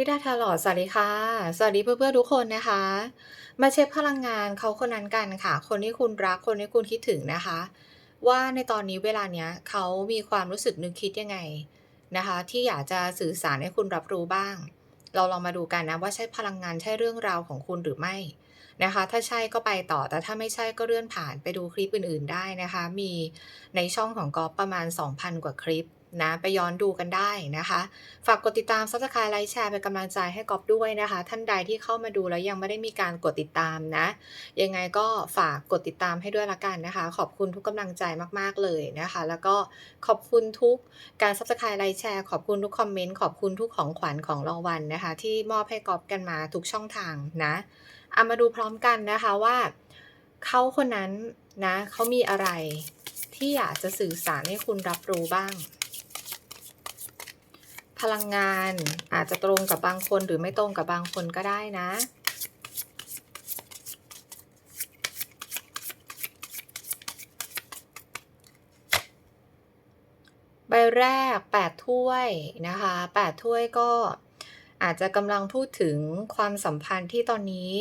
ลิดาทาลอดสวัสดีค่ะ สวัสดีเพื่อนๆทุกคนนะคะ มาเช็คพลังงานเขาคนนั้นกันค่ะ คนที่คุณรักคนที่คุณคิดถึงนะคะ ว่าในตอนนี้เวลาเนี้ยเขามีความรู้สึกนึกคิดยังไงนะคะ ที่อยากจะสื่อสารให้คุณรับรู้บ้าง เราลองมาดูกันนะว่าใช่พลังงานใช่เรื่องราวของคุณหรือไม่นะคะ ถ้าใช่ก็ไปต่อแต่ถ้าไม่ใช่ก็เลื่อนผ่านไปดูคลิปอื่น ๆ ได้นะคะ มีในช่องของกอฟประมาณ 2,000 กว่าคลิป นะไปย้อนดูกันได้นะคะ ฝากกดติดตาม Subscribe ไลค์แชร์เป็นกำลังใจให้กอฟด้วยนะคะ ท่านใดที่เข้ามาดูแล้วยังไม่ได้มีการกดติดตามนะ ยังไงก็ฝากกดติดตามให้ด้วยละกันนะคะ ขอบคุณทุกกำลังใจมากๆเลยนะคะ แล้วก็ขอบคุณทุกการ Subscribe ไลค์แชร์ขอบคุณทุกคอมเมนต์ขอบคุณทุกของขวัญของรางวัลนะคะ ที่มอบให้กอฟกันมาทุกช่องทางนะเอามาดูพร้อมกันนะคะว่าเขาคนนั้นนะเขามีอะไรที่อยากจะสื่อสารให้คุณรับรู้บ้าง พลังงานอาจจะตรงกับบางคนหรือไม่ตรงกับบางคนก็ได้นะ ใบแรก 8 ถ้วยนะคะ 8 ถ้วยก็อาจจะกำลังพูดถึงความสัมพันธ์ที่ตอนนี้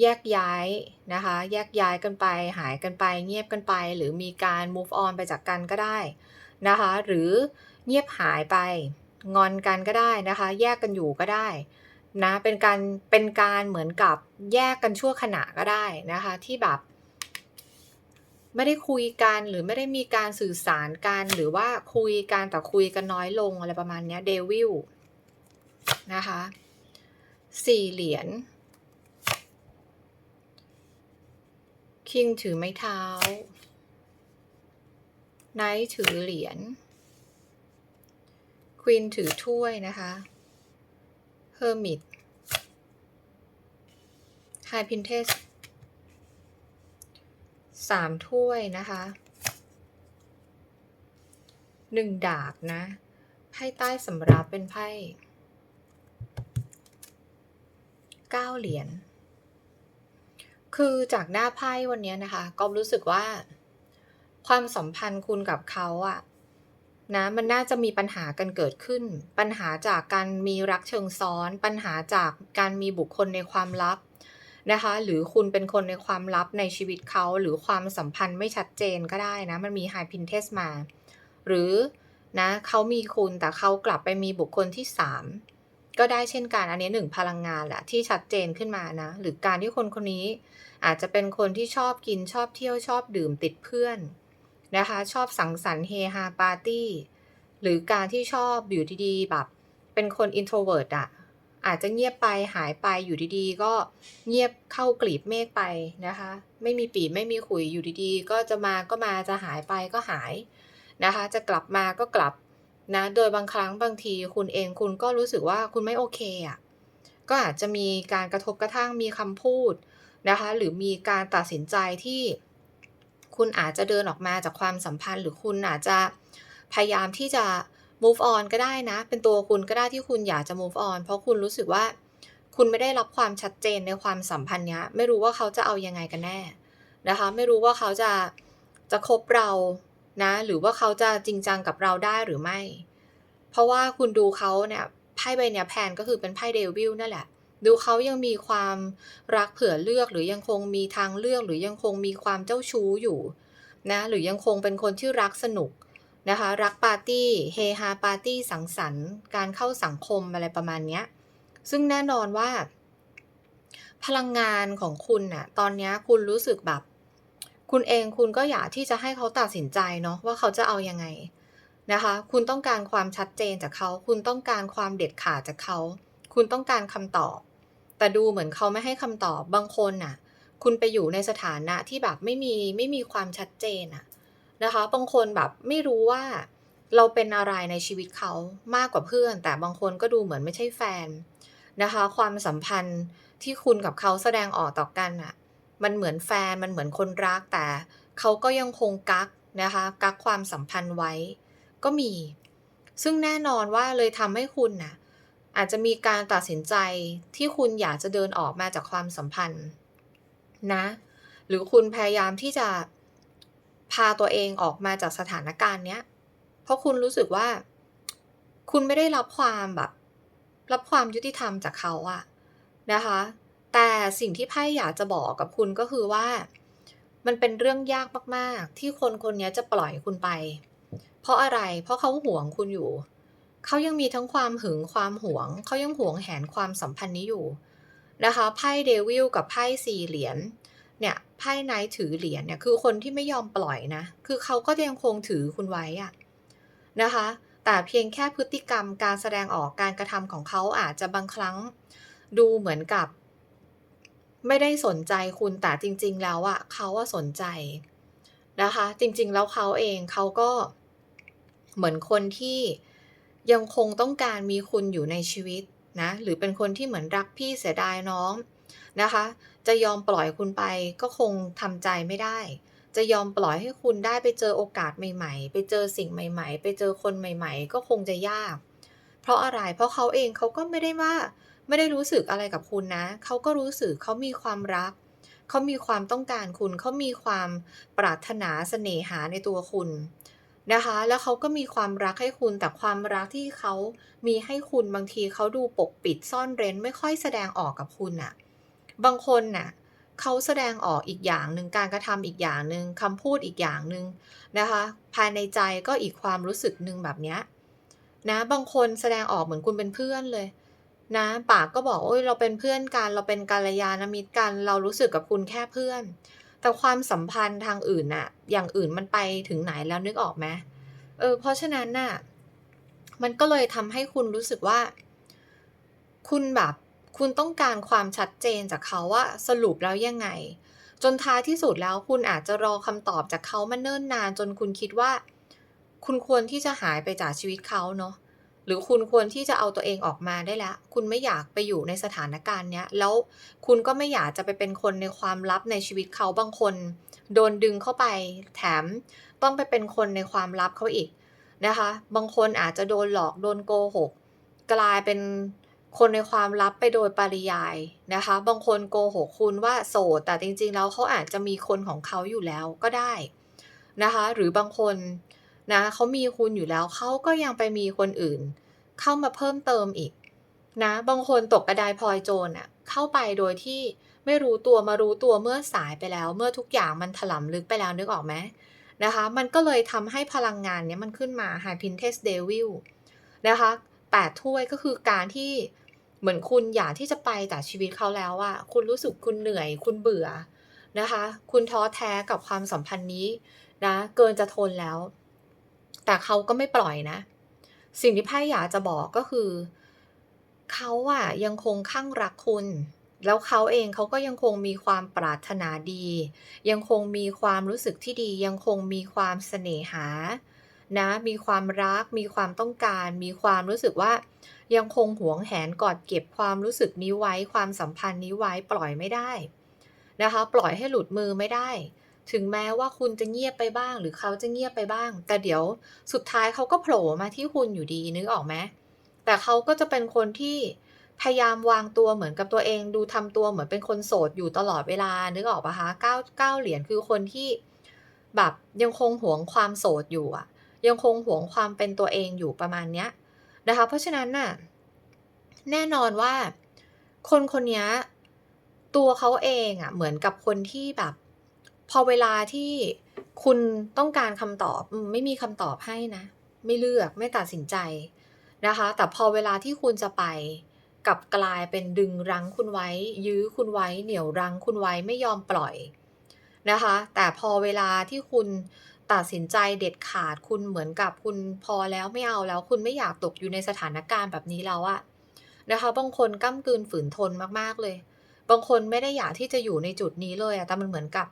แยกย้ายนะคะ แยกย้ายกันไป หายกันไปเงียบกันไป หรือมีการ move on ไปจากกันก็ได้นะคะ หรือเงียบหายไป งอนกันก็ได้นะคะ แยกกันอยู่ก็ได้นะเป็นการเป็นการเหมือนกับแยกกันชั่วขณะก็ได้นะคะ ที่แบบ ไม่ได้คุยกันหรือไม่ได้มีการสื่อสารกัน หรือว่าคุยกันแต่คุยกันน้อยลงอะไรประมาณนี้ย Devil นะคะ4เหรียญ King ถือไม้เท้า Knight ถือเหรียญ Queen ถือถ้วยนะคะ Hermit High Priestess สามถ้วยนะคะหนึ่งดาบนะ ไพ่ใต้สำรับเป็นไพ่เก้าเหรียญ คือจากหน้าไพ่วันนี้นะคะ ก็รู้สึกว่า ความสัมพันธ์คุณกับเขาอะ นะมันน่าจะมีปัญหากันเกิดขึ้น ปัญหาจากการมีรักเชิงซ้อน ปัญหาจากการมีบุคคลในความลับนะคะ หรือคุณเป็นคนในความลับในชีวิตเขา หรือความสัมพันธ์ไม่ชัดเจนก็ได้นะ มันมี High Priestess มา หรือนะเขามีคุณแต่เขากลับไปมีบุคคลที่ 3 ก็ได้เช่นกันอันนี้หนึ่งพลังงานแหละที่ชัดเจนขึ้นมานะ หรือการที่คนคนนี้ อาจจะเป็นคนที่ชอบกินชอบเที่ยวชอบดื่มติดเพื่อน นะคะ ชอบสังสรรค์เฮฮาปาร์ตี้หรือการที่ชอบอยู่ดีๆแบบเป็นคน introvert อะอาจจะเงียบไปหายไปอยู่ดีๆ ก็เงียบเข้ากลีบเมฆไปนะคะ ไม่มีปีไม่มีขุยอยู่ดีๆ ก็จะมาก็มาจะหายไปก็หายนะคะ จะกลับมาก็กลับนะโดยบางครั้งบางทีคุณเองคุณก็รู้สึกว่าคุณไม่โอเคอะก็อาจจะมีการกระทบกระทั่งมีคำพูดนะคะ หรือมีการตัดสินใจที่ คุณอาจจะเดินออกมาจากความสัมพันธ์ หรือคุณอาจจะพยายามที่จะ move on ก็ได้นะ เป็นตัวคุณก็ได้ที่คุณอยากจะ move on เพราะคุณรู้สึกว่า คุณไม่ได้รับความชัดเจนในความสัมพันธ์นี้ไม่รู้ว่าเขาจะเอายังไงกันแน่นะคะ ไม่รู้ว่าเขาจะจะคบเรานะ หรือว่าเขาจะจริงจังกับเราได้หรือไม่ เพราะว่าคุณดูเขาเนี่ยไพ่ใบเนี้ยแพนก็คือเป็นไพ่เดวิลนั่นแหละ ดูเขายังมีความรักเผื่อเลือกหรือยังคงมีทางเลือก หรือยังคงมีความเจ้าชู้อยู่นะหรือยังคงเป็นคนที่รักสนุกนะคะรักปาร์ตี้เฮฮาปาร์ตี้สังสรรค์การเข้าสังคมอะไรประมาณนี้ซึ่งแน่นอนว่า พลังงานของคุณน่ะตอนนี้คุณรู้สึกแบบ คุณเองคุณก็อยากที่จะให้เขาตัดสินใจเนาะว่าเขาจะเอายังไงนะคะ คุณต้องการความชัดเจนจากเขา คุณต้องการความเด็ดขาดจากเขา คุณต้องการคำตอบ แต่ดูเหมือนเขาไม่ให้คำตอบบางคนน่ะ คุณไปอยู่ในสถานะที่แบบไม่มีไม่มีความชัดเจนอะนะคะ บางคนแบบไม่รู้ว่าเราเป็นอะไรในชีวิตเขามากกว่าเพื่อน แต่บางคนก็ดูเหมือนไม่ใช่แฟนนะคะ ความสัมพันธ์ที่คุณกับเขาแสดงออกต่อกันอะมันเหมือนแฟนมันเหมือนคนรักแต่เขาก็ยังคงกักนะคะกักความสัมพันธ์ไว้ก็มี ซึ่งแน่นอนว่าเลยทำให้คุณน่ะ อาจจะมีการตัดสินใจที่คุณอยากจะเดินออกมาจากความสัมพันธ์นะ หรือคุณพยายามที่จะพาตัวเองออกมาจากสถานการณ์เนี้ย เพราะคุณรู้สึกว่า คุณไม่ได้รับความแบบ รับความยุติธรรมจากเขาอะนะคะ แต่สิ่งที่ไพ่อยากจะบอกกับคุณก็คือว่า มันเป็นเรื่องยากมากๆ ที่คนคนนี้จะปล่อยคุณไป เพราะอะไร เพราะเขาห่วงคุณอยู่ เขายังมีทั้งความหึงความหวง เขายังหวงแหนความสัมพันธ์นี้อยู่นะคะไพ่เดวิลกับไพ่สี่เหรียญเนี่ยไพ่ไนท์ถือเหรียญเนี่ยคือคนที่ไม่ยอมปล่อยนะ คือเขาก็ยังคงถือคุณไว้อะนะคะ แต่เพียงแค่พฤติกรรมการแสดงออกการกระทำของเขาอาจจะบางครั้งดูเหมือนกับ ไม่ได้สนใจคุณแต่จริง ๆ แล้วอะเขาว่าสนใจนะคะ จริง ๆ แล้วเขาเองเขาก็เหมือนคนที่ ยังคงต้องการมีคุณอยู่ในชีวิตนะหรือเป็นคนที่เหมือนรักพี่เสียดายน้องนะคะ จะยอมปล่อยคุณไปก็คงทำใจไม่ได้ จะยอมปล่อยให้คุณได้ไปเจอโอกาสใหม่ ๆ ไปเจอสิ่งใหม่ ๆ ไปเจอคนใหม่ ๆ ก็คงจะยาก เพราะอะไรเพราะเขาเองเขาก็ไม่ได้ว่าไม่ได้รู้สึกอะไรกับคุณนะ เขาก็รู้สึกเขามีความรัก เขามีความต้องการคุณ เขามีความปรารถนาเสน่หาในตัวคุณ นะคะ แล้วเขาก็มีความรักให้คุณ แต่ความรักที่เขามีให้คุณบางทีเขาดูปกปิดซ่อนเร้นไม่ค่อยแสดงออกกับคุณน่ะ บางคนน่ะเขาแสดงออกอีกอย่างหนึ่งการกระทำอีกอย่างหนึ่งคำพูดอีกอย่างหนึ่งนะคะ ภายในใจก็อีกความรู้สึกหนึ่งแบบเนี้ยนะบางคนแสดงออกเหมือนคุณเป็นเพื่อนเลย นะ ปากก็บอกโอ้ยเราเป็นเพื่อนกัน เราเป็นกัลยาณมิตรกัน เรารู้สึกกับคุณแค่เพื่อน แต่ความสัมพันธ์ทางอื่นน่ะ อย่างอื่นมันไปถึงไหนแล้วนึกออกไหมเออ เพราะฉะนั้นน่ะ มันก็เลยทำให้คุณรู้สึกว่า คุณแบบ คุณต้องการความชัดเจนจากเขาว่าสรุปแล้วยังไง จนท้ายที่สุดแล้วคุณอาจจะรอคำตอบจากเขามาเนิ่นนาน จนคุณคิดว่า คุณควรที่จะหายไปจากชีวิตเขาเนาะ หรือคุณควรที่จะเอาตัวเองออกมาได้แล้ว คุณไม่อยากไปอยู่ในสถานการณ์เนี้ย แล้วคุณก็ไม่อยากจะไปเป็นคนในความลับในชีวิตเขาบางคน โดนดึงเข้าไป แถมต้องไปเป็นคนในความลับเขาอีกนะคะ บางคนอาจจะโดนหลอกโดนโกหก กลายเป็นคนในความลับไปโดยปริยายนะคะ บางคนโกหกคุณว่าโสด แต่จริงๆ แล้วเขาอาจจะมีคนของเขาอยู่แล้วก็ได้นะคะ หรือบางคน นะเขามีคุณอยู่แล้วเขาก็ยังไปมีคนอื่น เข้ามาเพิ่มเติมอีกนะบางคนตกกระไดพลอยโจรอะเข้าไปโดยที่ไม่รู้ตัวมารู้ตัวเมื่อสายไปแล้ว เมื่อทุกอย่างมันถล่มลึกไปแล้วนึกออกไหมนะคะ มันก็เลยทำให้พลังงานเนี้ยมันขึ้นมา High Princess Devil นะคะแปดถ้วยก็คือการที่เหมือนคุณอยากที่จะไปจากชีวิตเขาแล้วอะคุณรู้สึกคุณเหนื่อย คุณเบื่อนะคะ คุณท้อแท้กับความสัมพันธ์นี้นะ เกินจะทนแล้ว แต่เขาก็ไม่ปล่อยนะ สิ่งที่ไพ่อยากจะบอกก็คือ เขาอะยังคงข้างรักคุณ แล้วเขาเองเขาก็ยังคงมีความปรารถนาดี ยังคงมีความรู้สึกที่ดี ยังคงมีความเสน่หานะมีความรัก มีความต้องการ มีความรู้สึกว่า ยังคงหวงแหนกอดเก็บความรู้สึกนี้ไว้ ความสัมพันธ์นี้ไว้ปล่อยไม่ได้นะคะ ปล่อยให้หลุดมือไม่ได้ ถึงแม้ว่าคุณจะเงียบไปบ้าง หรือเขาจะเงียบไปบ้าง แต่เดี๋ยวสุดท้ายเขาก็โผล่มาที่คุณอยู่ดีนึกออกไหมแต่เขาก็จะเป็นคนที่พยายามวางตัวเหมือนกับตัวเอง ดูทำตัวเหมือนเป็นคนโสดอยู่ตลอดเวลานึกออกปะคะเก้าเก้าเหรียญคือคนที่แบบยังคงหวงความโสดอยู่อะยังคงหวงความเป็นตัวเองอยู่ประมาณเนี้ยนะคะเพราะฉะนั้นน่ะแน่นอนว่าคนคนนี้ตัวเขาเองอะเหมือนกับคนที่แบบ พอเวลาที่คุณต้องการคำตอบไม่มีคำตอบให้นะ ไม่เลือกไม่ตัดสินใจนะคะ แต่พอเวลาที่คุณจะไปกับกลายเป็นดึงรั้งคุณไว้ ยื้อคุณไว้ เหนี่ยวรั้งคุณไว้ไม่ยอมปล่อยนะคะ แต่พอเวลาที่คุณตัดสินใจเด็ดขาดคุณเหมือนกับคุณพอแล้วไม่เอาแล้ว คุณไม่อยากตกอยู่ในสถานการณ์แบบนี้แล้วอะนะคะบางคนก้ากลืนฝืนทนมากๆเลย บางคนไม่ได้อยากที่จะอยู่ในจุดนี้เลยอะแต่มันเหมือนกับ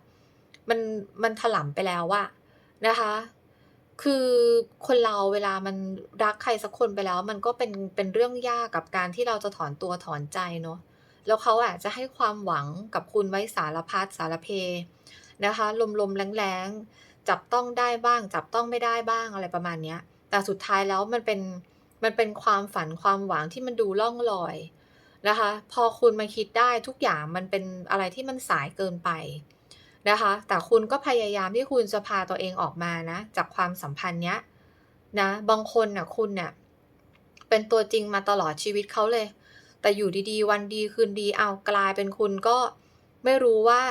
มันมันถล่มไปแล้วอะนะคะ คือคนเราเวลามันรักใครสักคนไปแล้ว มันก็เป็นเป็นเรื่องยากกับการที่เราจะถอนตัวถอนใจเนาะแล้วเขาอาจจะให้ความหวังกับคุณไว้สารพัดสารเพนะคะลมๆแรงๆจับต้องได้บ้าง จับต้องไม่ได้บ้างอะไรประมาณเนี้ย แต่สุดท้ายแล้วมันเป็นมันเป็นความฝันความหวังที่มันดูล่องลอยนะคะ พอคุณมาคิดได้ทุกอย่างมันเป็นอะไรที่มันสายเกินไป นะคะ แต่คุณก็พยายามที่คุณจะพาตัวเองออกมานะ จากความสัมพันธ์เนี้ยนะ บางคนน่ะคุณเนี่ยเป็นตัวจริงมาตลอดชีวิตเขาเลย แต่อยู่ดีๆ วันดีคืนดีเอากลายเป็นคุณก็ไม่รู้ว่า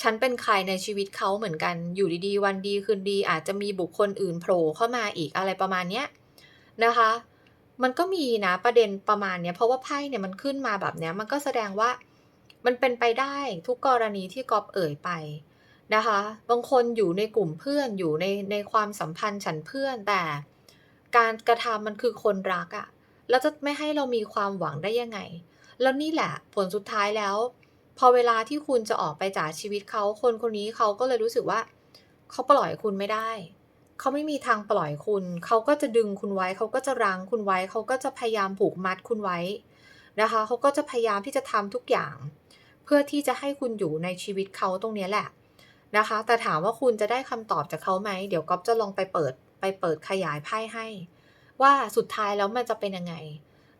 ฉันเป็นใครในชีวิตเขาเหมือนกัน อยู่ดีๆ วันดีคืนดีอาจจะมีบุคคลอื่นโผล่เข้ามาอีกอะไรประมาณเนี้ยนะคะ มันก็มีนะประเด็นประมาณเนี้ยเพราะว่าไพ่เนี่ยมันขึ้นมาแบบเนี้ยมันก็แสดงว่า มันเป็นไปได้ทุกกรณีที่กอฟเอ่ยไปนะคะ บางคนอยู่ในกลุ่มเพื่อนอยู่ในในความสัมพันธ์ฉันเพื่อนแต่การกระทำมันคือคนรักอะแล้วจะไม่ให้เรามีความหวังได้ยังไง แล้วนี่แหละผลสุดท้ายแล้ว พอเวลาที่คุณจะออกไปจากชีวิตเขาคนคนนี้เขาก็เลยรู้สึกว่า เขาปล่อยคุณไม่ได้ เขาไม่มีทางปล่อยคุณ เขาก็จะดึงคุณไว้ เขาก็จะรั้งคุณไว้ เขาก็จะพยายามผูกมัดคุณไว้นะคะ เขาก็จะพยายามที่จะทำทุกอย่าง เพื่อที่จะให้คุณอยู่ในชีวิตเขาตรงนี้แหละนะคะ แต่ถามว่าคุณจะได้คำตอบจากเขาไหม เดี๋ยวก๊อฟจะลองไปเปิดไปเปิดขยายไพ่ให้ ว่าสุดท้ายแล้วมันจะเป็นยังไง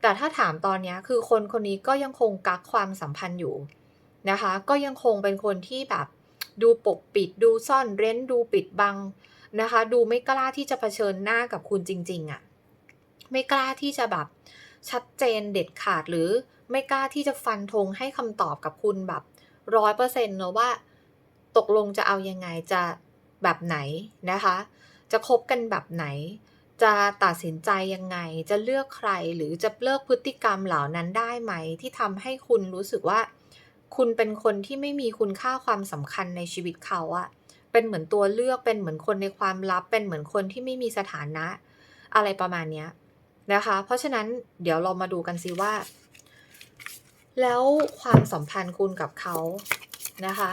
แต่ถ้าถามตอนนี้คือคนคนนี้ก็ยังคงกักความสัมพันธ์อยู่นะคะ ก็ยังคงเป็นคนที่แบบดูปกปิดดูซ่อนเร้นดูปิดบังนะคะ ดูไม่กล้าที่จะเผชิญหน้ากับคุณจริง ๆอะ่ะ ไม่กล้าที่จะแบบชัดเจนเด็ดขาดหรือ ไม่กล้าที่จะฟันธงให้คำตอบกับคุณแบบร้อยเปอร์เซ็นต์เนอะว่า ตกลงจะเอายังไงจะแบบไหนนะคะ จะคบกันแบบไหน จะตัดสินใจยังไง จะเลือกใครหรือจะเลิกพฤติกรรมเหล่านั้นได้ไหม ที่ทำให้คุณรู้สึกว่า คุณเป็นคนที่ไม่มีคุณค่าความสำคัญในชีวิตเขาอะเป็นเหมือนตัวเลือกเป็นเหมือนคนในความลับ เป็นเหมือนคนที่ไม่มีสถานะ อะไรประมาณนี้นะคะ เพราะฉะนั้นเดี๋ยวเรามาดูกันสิว่า แล้วความสัมพันธ์คุณกับเขานะคะ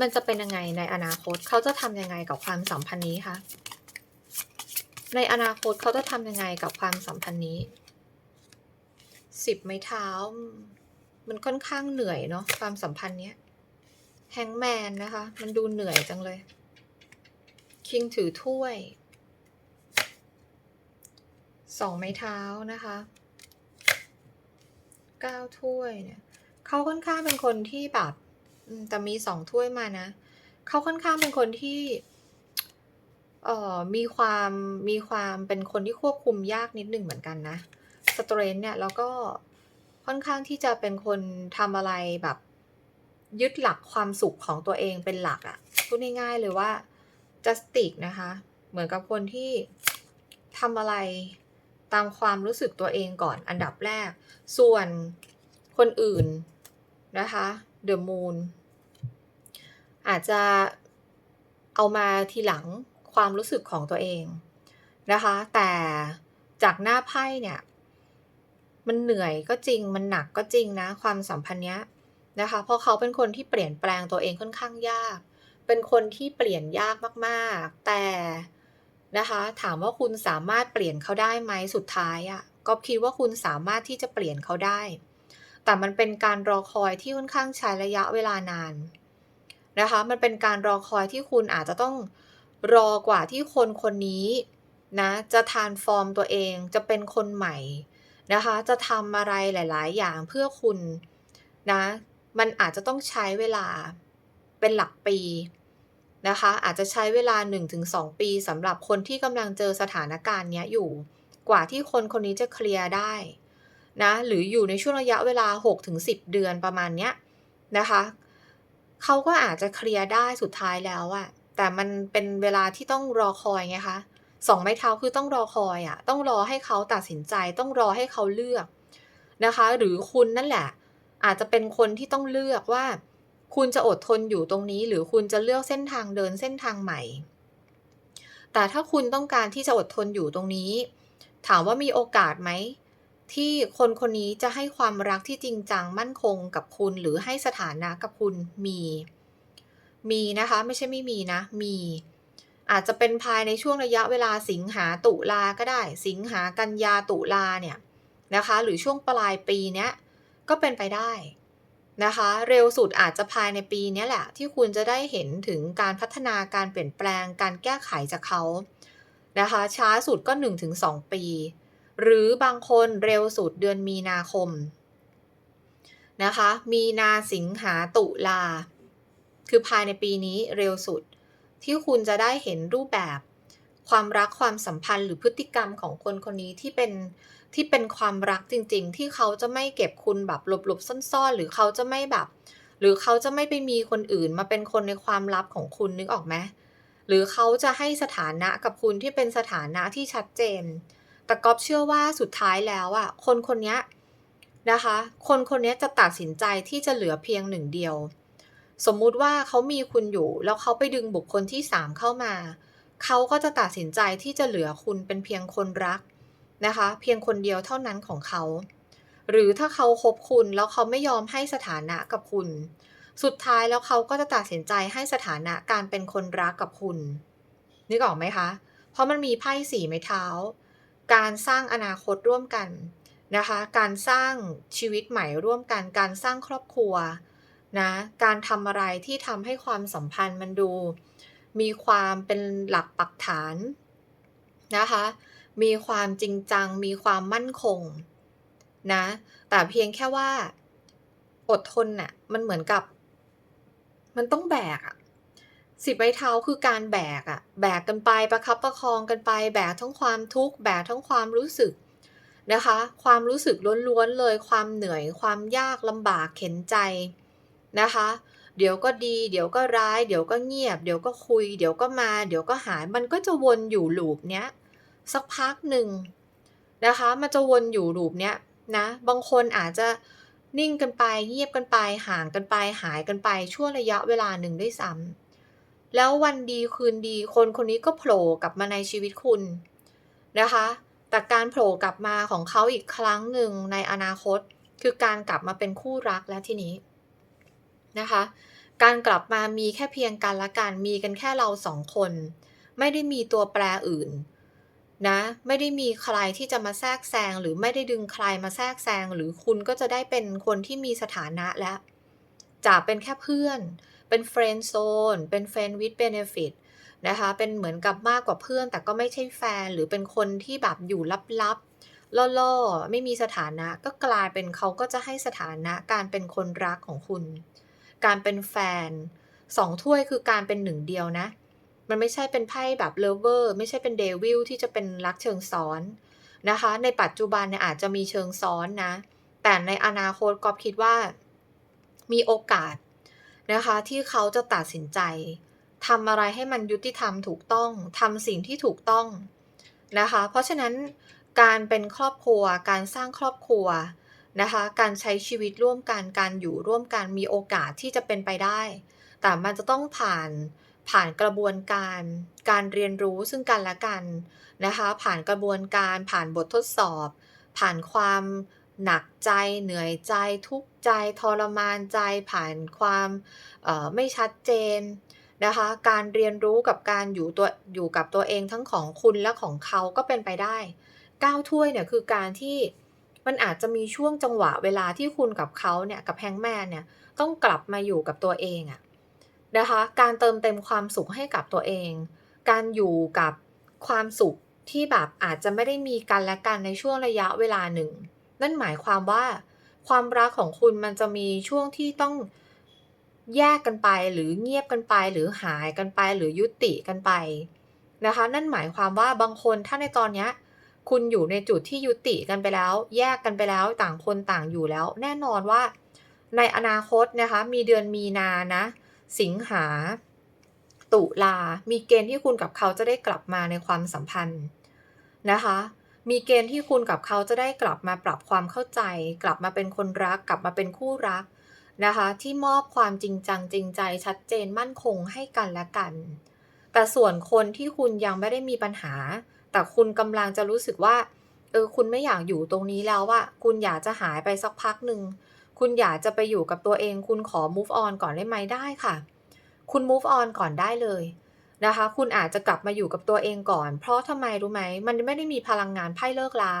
มันจะเป็นยังไงในอนาคตเขาจะทำยังไงกับความสัมพันธ์นี้คะในอนาคตเขาจะทำยังไงกับความสัมพันธ์นี้สิบไม้เท้า มันค่อนข้างเหนื่อยเนาะความสัมพันธ์เนี้ยแฮงแมนนะคะ มันดูเหนื่อยจังเลย คิงถือถ้วยสองไม้เท้านะคะ ก้าถ้วยเนี่ยเขาค่อนข้างเป็นคนที่แบบแต่มีสองถ้วยมานะเขาค่อนข้างเป็นคนที่เอ่อมีความมีความเป็นคนที่ควบคุมยากนิดหนึ่งเหมือนกันนะสเตรนเนี่ยแล้วก็ค่อนข้างที่จะเป็นคนทำอะไรแบบ ยึดหลักความสุขของตัวเองเป็นหลักอะ่ะพูดง่ายๆเลยว่า justice นะคะ เหมือนกับคนที่ทำอะไร ตามความรู้สึกตัวเองก่อนอันดับแรก ส่วนคนอื่นนะคะ The Moon อาจจะเอามาทีหลังความรู้สึกของตัวเองนะคะ แต่จากหน้าไพ่เนี่ย มันเหนื่อยก็จริงมันหนักก็จริงนะ ความสัมพันธ์เนี้ยนะคะ เพราะเขาเป็นคนที่เปลี่ยนแปลงตัวเองค่อนข้างยาก เป็นคนที่เปลี่ยนยากมาก ๆ แต่ นะคะ ถามว่าคุณสามารถเปลี่ยนเขาได้ไหมสุดท้ายอะ่ะก็คิดว่าคุณสามารถที่จะเปลี่ยนเขาได้ แต่มันเป็นการรอคอยที่ค่อนข้างใช้ระยะเวลานานนะคะ มันเป็นการรอคอยที่คุณอาจจะต้องรอกว่าที่คนคนนี้นะจะทานฟอร์มตัวเองจะเป็นคนใหม่นะคะ จะทำอะไรหลาย ๆ อย่างเพื่อคุณนะ มันอาจจะต้องใช้เวลาเป็นหลักปี นะคะ อาจจะใช้เวลา 1-2 ปีสำหรับคนที่กำลังเจอสถานการณ์นี้อยู่ กว่าที่คนคนนี้จะเคลียร์ได้นะหรืออยู่ในช่วงระยะเวลา 6-10 เดือนประมาณเนี้ยนะคะเขาก็อาจจะเคลียร์ได้สุดท้ายแล้วอะแต่มันเป็นเวลาที่ต้องรอคอยไงคะสองไม้เท้าคือต้องรอคอยอะต้องรอให้เขาตัดสินใจ ต้องรอให้เขาเลือกนะคะ หรือคุณนั่นแหละ อาจจะเป็นคนที่ต้องเลือกว่า คุณจะอดทนอยู่ตรงนี้ หรือคุณจะเลือกเส้นทางเดินเส้นทางใหม่ แต่ถ้าคุณต้องการที่จะอดทนอยู่ตรงนี้ ถามว่ามีโอกาสไหมที่คนคนนี้จะให้ความรักที่จริงจังมั่นคงกับคุณหรือให้สถานะกับคุณมี มีนะคะ ไม่ใช่ไม่มีนะ มี อาจจะเป็นภายในช่วงระยะเวลาสิงหาตุลาก็ได้ สิงหากันยาตุลาเนี่ยนะคะ หรือช่วงปลายปีเนี้ยก็เป็นไปได้ นะคะ เร็วสุดอาจจะภายในปีนี้แหละ ที่คุณจะได้เห็นถึงการพัฒนาการเปลี่ยนแปลง การแก้ไขจากเขานะคะ ช้าสุดก็ 1-2 ปี หรือบางคนเร็วสุดเดือนมีนาคมนะคะ มีนาสิงหาตุลา คือภายในปีนี้เร็วสุด ที่คุณจะได้เห็นรูปแบบ ความรักความสัมพันธ์หรือพฤติกรรมของคนคนนี้ที่เป็น ที่เป็นความรักจริง ๆ ที่เขาจะไม่เก็บคุณแบบหลบๆซ่อนๆ หรือเขาจะไม่แบบ หรือเขาจะไม่ไปมีคนอื่นมาเป็นคนในความลับของคุณนึกออกไหมหรือเขาจะให้สถานะกับคุณที่เป็นสถานะที่ชัดเจน แต่ก๊อฟเชื่อว่าสุดท้ายแล้วอะคนคนนี้นะคะ คนคนนี้จะตัดสินใจที่จะเหลือเพียงหนึ่งเดียว สมมุติว่าเขามีคุณอยู่ แล้วเขาไปดึงบุคคลที่สามเข้ามา เขาก็จะตัดสินใจที่จะเหลือคุณเป็นเพียงคนรัก นะคะ เพียงคนเดียวเท่านั้นของเขา หรือถ้าเขาคบคุณแล้วเขาไม่ยอมให้สถานะกับคุณ สุดท้ายแล้วเขาก็จะตัดสินใจให้สถานะการเป็นคนรักกับคุณนึกออกไหมคะ เพราะมันมีไพ่สี่ไม้เท้า การสร้างอนาคตร่วมกันนะคะ การสร้างชีวิตใหม่ร่วมกัน การสร้างครอบครัวนะ การทำอะไรที่ทำให้ความสัมพันธ์มันดู มีความเป็นหลักปักฐานนะคะ มีความจริงจัง มีความมั่นคงนะ แต่เพียงแค่ว่าอดทนน่ะ มันเหมือนกับ มันต้องแบกอะสิบไม้เท้าคือการแบกอะแบกกันไปประคับประคองกันไป แบกทั้งความทุกข์แบกทั้งความรู้สึกนะคะ ความรู้สึกล้วนๆเลย ความเหนื่อยความยากลำบากเข็นใจนะคะ เดี๋ยวก็ดี เดี๋ยวก็ร้าย เดี๋ยวก็เงียบ เดี๋ยวก็คุย เดี๋ยวก็มา เดี๋ยวก็หาย มันก็จะวนอยู่ลูปเนี้ย สักพักหนึ่งนะคะ มันจะวนอยู่ลูปเนี้ยนะ บางคนอาจจะนิ่งกันไปเงียบกันไปห่างกันไปหายกันไปช่วงระยะเวลาหนึ่งด้วยซ้ำแล้ววันดีคืนดีคนคนนี้ก็โผล่กลับมาในชีวิตคุณนะคะ แต่การโผล่กลับมาของเขาอีกครั้งหนึ่งในอนาคต คือการกลับมาเป็นคู่รักแล้วทีนี้นะคะ การกลับมามีแค่เพียงกันและกันมีกันแค่เราสองคน ไม่ได้มีตัวแปรอื่น นะไม่ได้มีใครที่จะมาแทรกแซงหรือไม่ได้ดึงใครมาแทรกแซงหรือคุณก็จะได้เป็นคนที่มีสถานะแล้วจากเป็นแค่เพื่อน เป็น friend zone เป็น friend with benefit นะคะเป็นเหมือนกับมากกว่าเพื่อน แต่ก็ไม่ใช่แฟนหรือเป็นคนที่แบบอยู่ลับๆล่อๆไม่มีสถานะก็กลายเป็นเขาก็จะให้สถานะการเป็นคนรักของคุณ การเป็นแฟนสองถ้วยคือการเป็นหนึ่งเดียวนะ มันไม่ใช่เป็นไพ่แบบเลเวอร์ไม่ใช่เป็นเดวิลที่จะเป็นรักเชิงซ้อนนะคะ ในปัจจุบันเนี่ยอาจจะมีเชิงซ้อนนะ แต่ในอนาคตก็คิดว่า มีโอกาสนะคะ ที่เขาจะตัดสินใจทำอะไรให้มันยุติธรรมถูกต้องทำสิ่งที่ถูกต้องนะคะ เพราะฉะนั้นการเป็นครอบครัว การสร้างครอบครัวนะคะ การใช้ชีวิตร่วมกัน การอยู่ร่วมกันมีโอกาสที่จะเป็นไปได้ แต่มันจะต้องผ่าน ผ่านกระบวนการการเรียนรู้ซึ่งกันและกันนะคะ ผ่านกระบวนการผ่านบททดสอบ ผ่านความหนักใจเหนื่อยใจทุกข์ใจทรมานใจ ผ่านความไม่ชัดเจนนะคะการเรียนรู้กับการอยู่ตัวอยู่กับตัวเองทั้งของคุณและของเขาก็เป็นไปได้9ถ้วยเนี่ยคือการที่มันอาจจะมีช่วงจังหวะเวลาที่คุณกับเขาเนี่ยกับแฮงแมนเนี่ยต้องกลับมาอยู่กับตัวเองอะ นะคะ การเติมเต็มความสุขให้กับตัวเอง การอยู่กับความสุขที่แบบอาจจะไม่ได้มีกันและกันในช่วงระยะเวลาหนึ่ง นั่นหมายความว่า ความรักของคุณมันจะมีช่วงที่ต้องแยกกันไปหรือเงียบกันไป หรือหายกันไป หรือยุติกันไปนะคะ นั่นหมายความว่าบางคนถ้าในตอนนี้คุณอยู่ในจุดที่ยุติกันไปแล้ว แยกกันไปแล้วต่างคนต่างอยู่แล้ว แน่นอนว่า ในอนาคตนะคะ มีเดือนมีนานะ สิงหา ตุลา มีเกณฑ์ที่คุณกับเขาจะได้กลับมาในความสัมพันธ์นะคะ มีเกณฑ์ที่คุณกับเขาจะได้กลับมาปรับความเข้าใจ กลับมาเป็นคนรัก กลับมาเป็นคู่รักนะคะ ที่มอบความจริงจังจริงใจชัดเจนมั่นคงให้กันและกัน แต่ส่วนคนที่คุณยังไม่ได้มีปัญหา แต่คุณกำลังจะรู้สึกว่าเออคุณไม่อยากอยู่ตรงนี้แล้วว่าคุณอยากจะหายไปสักพักหนึ่ง คุณอยากจะไปอยู่กับตัวเอง คุณขอ move on ก่อนได้ไหมได้ค่ะ คุณ move on ก่อนได้เลยนะคะ คุณอาจจะกลับมาอยู่กับตัวเองก่อน เพราะทำไมรู้ไหม มันไม่ได้มีพลังงานไพ่เลิกลา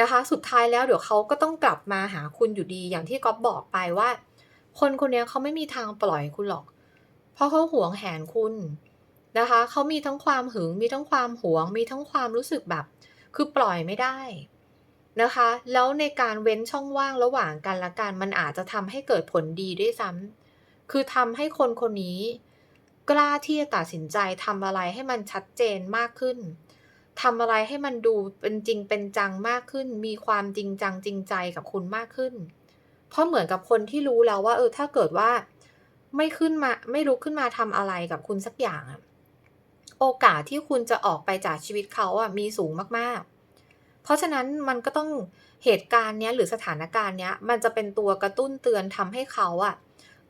นะคะ สุดท้ายแล้วเดี๋ยวเขาก็ต้องกลับมาหาคุณอยู่ดี อย่างที่ก๊อฟบอกไปว่า คนคนนี้เขาไม่มีทางปล่อยคุณหรอก เพราะเขาหวงแหนคุณนะคะ เขามีทั้งความหึง มีทั้งความหวง มีทั้งความรู้สึกแบบ คือปล่อยไม่ได้ นะคะ แล้วในการเว้นช่องว่างระหว่างกันและกัน มันอาจจะทำให้เกิดผลดีด้วยซ้ำคือทำให้คนคนนี้ กล้าที่จะตัดสินใจทำอะไรให้มันชัดเจนมากขึ้นทำอะไรให้มันดูเป็นจริงเป็นจังมากขึ้น มีความจริงจังจริงใจกับคุณมากขึ้น เพราะเหมือนกับคนที่รู้แล้วว่า เออ ถ้าเกิดว่าไม่ขึ้นมาไม่ลุกขึ้นมาทำอะไรกับคุณสักอย่าง โอกาสที่คุณจะออกไปจากชีวิตเขาอะมีสูงมากๆ เพราะฉะนั้นมันก็ต้องเหตุการณ์เนี้ยหรือสถานการณ์เนี้ยมันจะเป็นตัวกระตุ้นเตือนทำให้เขาอะ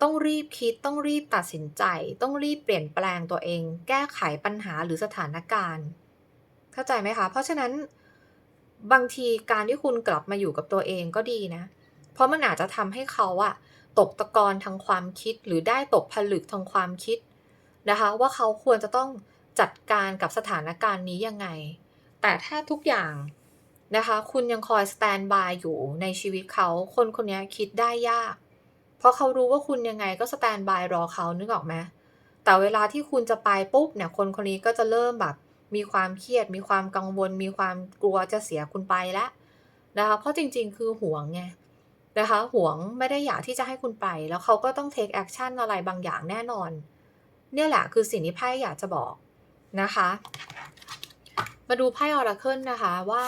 ต้องรีบคิดต้องรีบตัดสินใจ ต้องรีบเปลี่ยนแปลงตัวเอง แก้ไขปัญหาหรือสถานการณ์ เข้าใจไหมคะ เพราะฉะนั้นบางทีการที่คุณกลับมาอยู่กับตัวเองก็ดีนะ เพราะมันอาจจะทำให้เขาอะตกตะกอนทางความคิดหรือได้ตกผลึกทางความคิดนะคะ ว่าเขาควรจะต้องจัดการกับสถานการณ์นี้ยังไง แต่ถ้าทุกอย่าง นะคะ คุณยังคอยสแตนบายอยู่ในชีวิตเขา คนคนนี้คิดได้ยาก เพราะเขารู้ว่าคุณยังไงก็สแตนบายรอเขานึกออกไหมแต่เวลาที่คุณจะไปปุ๊บเนี่ยคนคนนี้ก็จะเริ่มแบบ มีความเครียด มีความกังวล มีความกลัวจะเสียคุณไปแล้วนะคะเพราะจริงๆ คือห่วงไงนะคะห่วงไม่ได้อยากที่จะให้คุณไป แล้วเขาก็ต้อง take action อะไรบางอย่างแน่นอน เนี่ยแหละคือสิ่งที่ไพ่อยากจะบอกนะคะ มาดูไพ่ Oracle นะคะว่า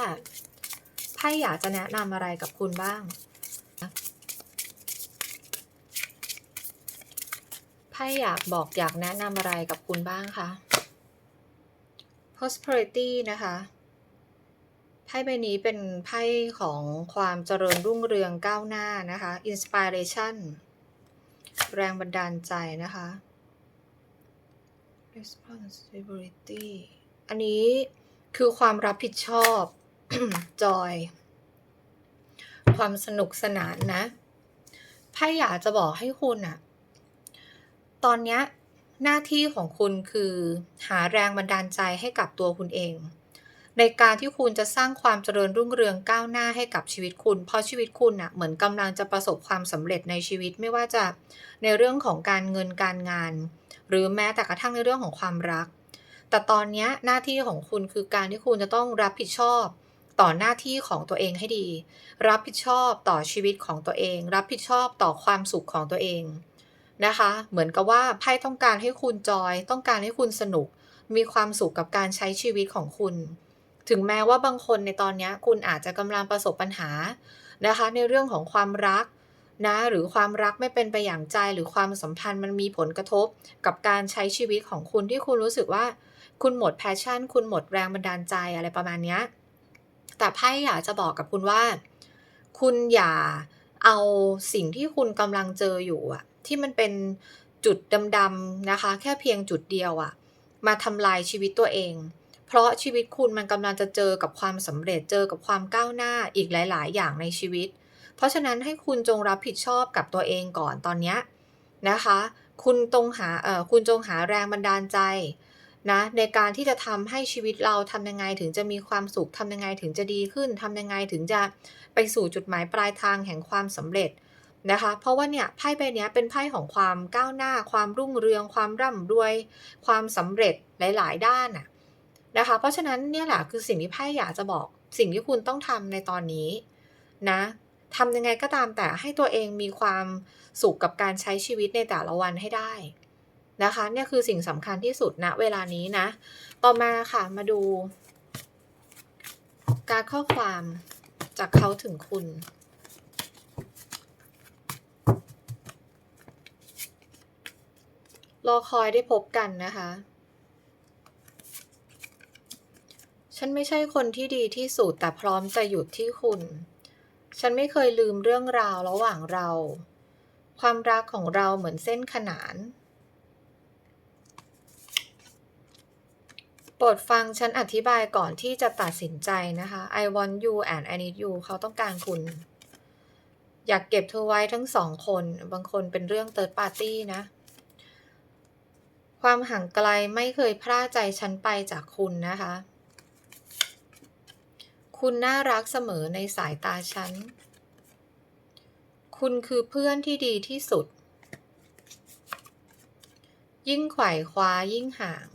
พ่อยากจะแนะนำอะไรกับคุณบ้าง ไพ่อยากบอกอยากแนะนำอะไรกับคุณบ้างคะ prosperity นะคะไพ่ใบนี้เป็นไพ่ของความเจริญรุ่งเรืองก้าวหน้านะคะ inspiration แรงบันดาลใจนะคะ responsibility อันนี้คือความรับผิดชอบ joy ความสนุกสนานนะไพ่อยากจะบอกให้คุณอะตอนเนี้ยหน้าที่ของคุณคือหาแรงบันดาลใจให้กับตัวคุณเอง ในการที่คุณจะสร้างความเจริญรุ่งเรืองก้าวหน้าให้กับชีวิตคุณ เพราะชีวิตคุณอะเหมือนกำลังจะประสบความสำเร็จในชีวิตไม่ว่าจะในเรื่องของการเงินการงาน หรือแม้แต่กระทั่งในเรื่องของความรัก แต่ตอนนี้หน้าที่ของคุณคือการที่คุณจะต้องรับผิดชอบ ต่อหน้าที่ของตัวเองให้ดี รับผิดชอบต่อชีวิตของตัวเอง รับผิดชอบต่อความสุขของตัวเองนะคะ เหมือนกับว่าไพ่ต้องการให้คุณจอย ต้องการให้คุณสนุก มีความสุขกับการใช้ชีวิตของคุณ ถึงแม้ว่าบางคนในตอนนี้คุณอาจจะกำลังประสบปัญหานะคะ ในเรื่องของความรักนะหรือความรักไม่เป็นไปอย่างใจหรือความสัมพันธ์มันมีผลกระทบกับการใช้ชีวิตของคุณที่คุณรู้สึกว่า คุณหมดแพชชั่น คุณหมดแรงบันดาลใจอะไรประมาณนี้ แต่ไพ่อยากจะบอกกับคุณว่า คุณอย่าเอาสิ่งที่คุณกำลังเจออยู่อะที่มันเป็นจุดดำๆนะคะ แค่เพียงจุดเดียวอะมาทำลายชีวิตตัวเอง เพราะชีวิตคุณมันกำลังจะเจอกับความสำเร็จเจอกับความก้าวหน้าอีกหลาย ๆ อย่างในชีวิต เพราะฉะนั้นให้คุณจงรับผิดชอบกับตัวเองก่อนตอนนี้นะคะ คุณตรงหาเอ่อคุณจงหาแรงบันดาลใจ นะในการที่จะทำให้ชีวิตเราทำยังไงถึงจะมีความสุขทำยังไงถึงจะดีขึ้นทำยังไงถึงจะไปสู่จุดหมายปลายทางแห่งความสำเร็จนะคะ เพราะว่าเนี่ยไพ่ใบนี้เป็นไพ่ของความก้าวหน้า ความรุ่งเรือง ความร่ำรวย ความสำเร็จหลาย ๆ ด้านน่ะนะคะ เพราะฉะนั้นเนี่ยแหละคือสิ่งที่ไพ่อยากจะบอกสิ่งที่คุณต้องทำในตอนนี้นะทำยังไงก็ตามแต่ให้ตัวเองมีความสุขกับการใช้ชีวิตในแต่ละวันให้ได้ นะคะเนี่ยคือสิ่งสำคัญที่สุดณนะเวลานี้นะ ต่อมาค่ะมาดู การข้อความจากเขาถึงคุณ รอคอยได้พบกันนะคะ ฉันไม่ใช่คนที่ดีที่สุดแต่พร้อมจะหยุดที่คุณ ฉันไม่เคยลืมเรื่องราวระหว่างเรา ความรักของเราเหมือนเส้นขนาน ปรดฟังฉันอธิบายก่อนที่จะตัดสินใจนะคะ I want you and I need you เขาต้องการคุณ อยากเก็บเธอไว้ทั้งสองคน บางคนเป็นเรื่อง third party นะ ความห่างไกลไม่เคยพร่าใจฉันไปจากคุณนะคะ คุณน่ารักเสมอในสายตาฉัน คุณคือเพื่อนที่ดีที่สุด ยิ่งไขว่คว้ายิ่งห่าง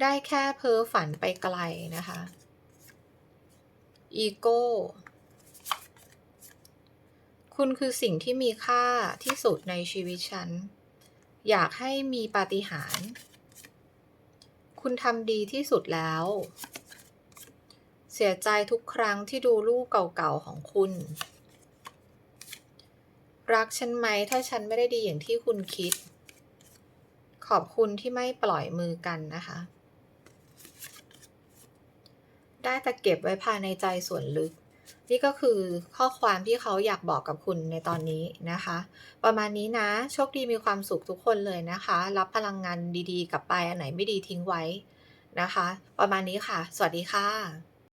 ได้แค่เพ้อฝันไปไกลนะคะ อีโก้ คุณคือสิ่งที่มีค่าที่สุดในชีวิตฉัน อยากให้มีปาฏิหาริย์ คุณทำดีที่สุดแล้ว เสียใจทุกครั้งที่ดูรูปเก่าๆของคุณ รักฉันไหมถ้าฉันไม่ได้ดีอย่างที่คุณคิดขอบคุณที่ไม่ปล่อยมือกันนะคะ ได้แต่เก็บไว้ภายในใจส่วนลึก นี่ก็คือข้อความที่เขาอยากบอกกับคุณในตอนนี้นะคะ ประมาณนี้นะ โชคดีมีความสุขทุกคนเลยนะคะ รับพลังงานดีๆ กลับไปอันไหนไม่ดีทิ้งไว้นะคะ ประมาณนี้ค่ะ สวัสดีค่ะ